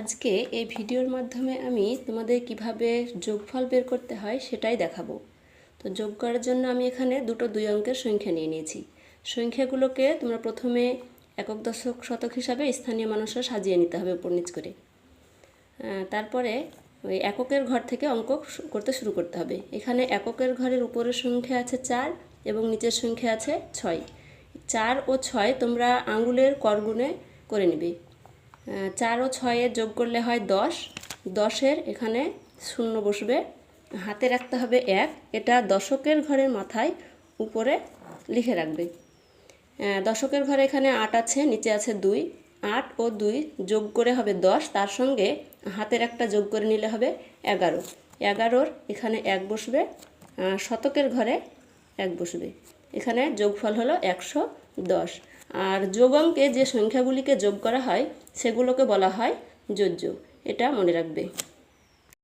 আজকে এই ভিডিওর মাধ্যমে আমি তোমাদের কীভাবে যোগফল বের করতে হয় সেটাই দেখাবো। তো যোগ করার জন্য আমি এখানে দুটো দুই অঙ্কের সংখ্যা নিয়ে নিয়েছি। সংখ্যাগুলোকে তোমরা প্রথমে একক দশক শতক হিসাবে স্থানীয় মানুষরা সাজিয়ে নিতে হবে উপর নিচ করে। তারপরে ওই এককের ঘর থেকে অঙ্ক করতে শুরু করতে হবে। এখানে এককের ঘরের উপরের সংখ্যা আছে চার এবং নিচের সংখ্যা আছে ছয়। চার ও ছয় তোমরা আঙ্গুলের করগুণে করে নিবে। চার ও ছয়ের যোগ করলে হয় দশ। দশের এখানে শূন্য বসবে। হাতে রাখতে হবে এক। এটা দশকের ঘরের মাথায় উপরে লিখে রাখবে। দশকের ঘরে এখানে আট আছে, নিচে আছে দুই। আট ও দুই যোগ করে হবে দশ। তার সঙ্গে হাতের একটা যোগ করে নিলে হবে এগারো। এগারোর এখানে এক বসবে। শতকের ঘরে এক বসবে। এখানে যোগফল হলো একশো দশ। আর যোগ অঙ্কে যে সংখ্যাগুলিকে যোগ করা হয়, সেগুলোকে বলা হয় যোজ্য। এটা মনে রাখবে।